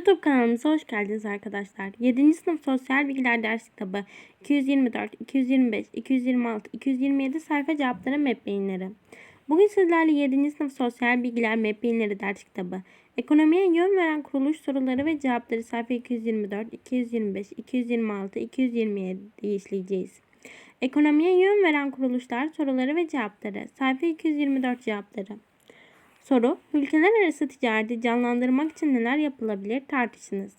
YouTube kanalımıza hoş geldiniz arkadaşlar. 7. sınıf sosyal bilgiler ders kitabı 224, 225, 226, 227 sayfa cevapları map beyinleri. Bugün sizlerle 7. sınıf sosyal bilgiler map beyinleri ders kitabı. Ekonomiye yön veren kuruluş soruları ve cevapları sayfa 224, 225, 226, 227 işleyeceğiz. Ekonomiye yön veren kuruluşlar soruları ve cevapları sayfa 224 cevapları. Soru, ülkeler arası ticareti canlandırmak için neler yapılabilir tartışınız.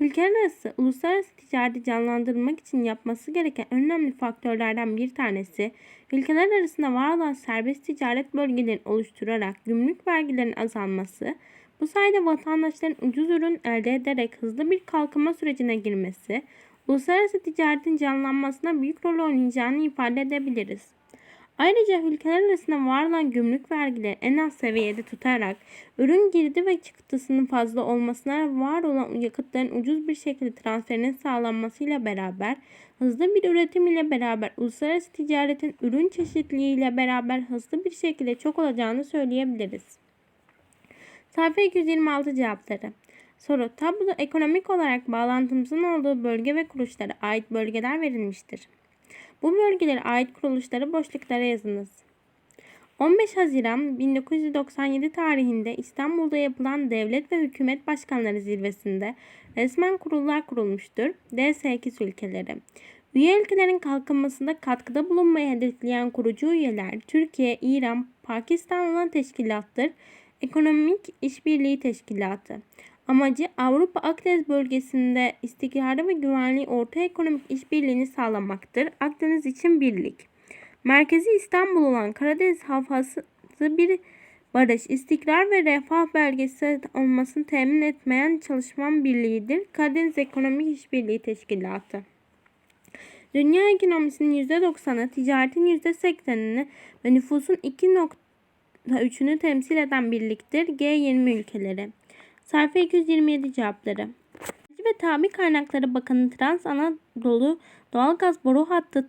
Ülkeler arası uluslararası ticareti canlandırmak için yapması gereken önemli faktörlerden bir tanesi, ülkeler arasında var olan serbest ticaret bölgelerini oluşturarak gümrük vergilerinin azalması, bu sayede vatandaşların ucuz ürün elde ederek hızlı bir kalkınma sürecine girmesi, uluslararası ticaretin canlanmasına büyük rol oynayacağını ifade edebiliriz. Ayrıca ülkeler arasında var olan gümrük vergileri en az seviyede tutarak ürün girdi ve çıktısının fazla olmasına var olan yakıtların ucuz bir şekilde transferinin sağlanmasıyla beraber hızlı bir üretim ile beraber uluslararası ticaretin ürün çeşitliliği ile beraber hızlı bir şekilde çok olacağını söyleyebiliriz. Sayfa 226 cevapları. Soru. Tabloda ekonomik olarak bağlantımızın olduğu bölge ve kuruluşlara ait bölgeler verilmiştir. Bu bölgelere ait kuruluşları boşluklara yazınız. 15 Haziran 1997 tarihinde İstanbul'da yapılan Devlet ve Hükümet Başkanları Zirvesi'nde resmen kurullar kurulmuştur. DS8 ülkeleri. Üye ülkelerin kalkınmasında katkıda bulunmayı hedefleyen kurucu üyeler Türkiye, İran, Pakistan olan teşkilattır. Ekonomik İşbirliği Teşkilatı. Amacı Avrupa Akdeniz bölgesinde istikrarı ve güvenliği orta ekonomik işbirliğini sağlamaktır. Akdeniz için birlik. Merkezi İstanbul olan Karadeniz havzası bir barış, istikrar ve refah belgesi olmasını temin etmeyen çalışma birliğidir. Karadeniz Ekonomik İşbirliği Teşkilatı. Dünya ekonomisinin %90'ı, ticaretin %80'ini ve nüfusun 2.3'ünü temsil eden birliktir. G20 ülkeleri. Sayfa 227 cevapları. Enerji ve Tabi Kaynakları Bakanı Trans Anadolu Doğalgaz Boru Hattı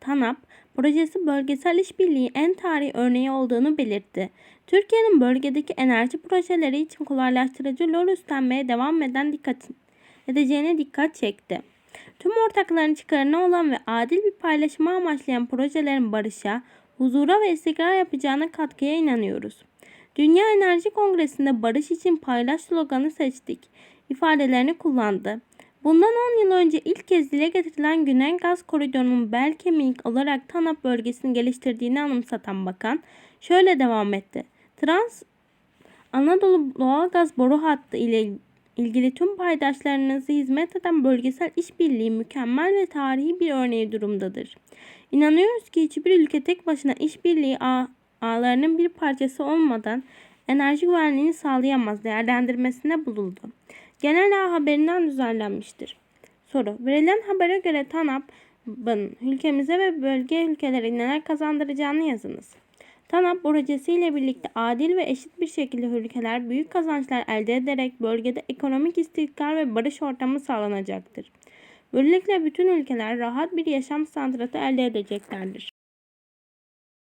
TANAP projesi bölgesel işbirliği en tarihi örneği olduğunu belirtti. Türkiye'nin bölgedeki enerji projeleri için kolaylaştırıcı rol üstlenmeye devam eden dikkat edeceğine dikkat çekti. Tüm ortakların çıkarına olan ve adil bir paylaşımı amaçlayan projelerin barışa, huzura ve istikrar yapacağına katkıya inanıyoruz. Dünya Enerji Kongresi'nde barış için paylaş sloganı seçtik ifadelerini kullandı. Bundan 10 yıl önce ilk kez dile getirilen Güney Gaz Koridoru'nun bel kemiği olarak TANAP bölgesini geliştirdiğini anımsatan bakan şöyle devam etti. Trans Anadolu doğalgaz boru hattı ile ilgili tüm paydaşlarınızı hizmet eden bölgesel işbirliği mükemmel ve tarihi bir örneği durumdadır. İnanıyoruz ki hiçbir ülke tek başına işbirliği ağlarının bir parçası olmadan enerji güvenliğini sağlayamaz değerlendirmesine bulundu. Genel ağ haberinden düzenlenmiştir. Soru. Verilen habere göre TANAP'ın ülkemize ve bölge ülkelere neler kazandıracağını yazınız. TANAP projesiyle birlikte adil ve eşit bir şekilde ülkeler büyük kazançlar elde ederek bölgede ekonomik istikrar ve barış ortamı sağlanacaktır. Böylelikle bütün ülkeler rahat bir yaşam standartı elde edeceklerdir.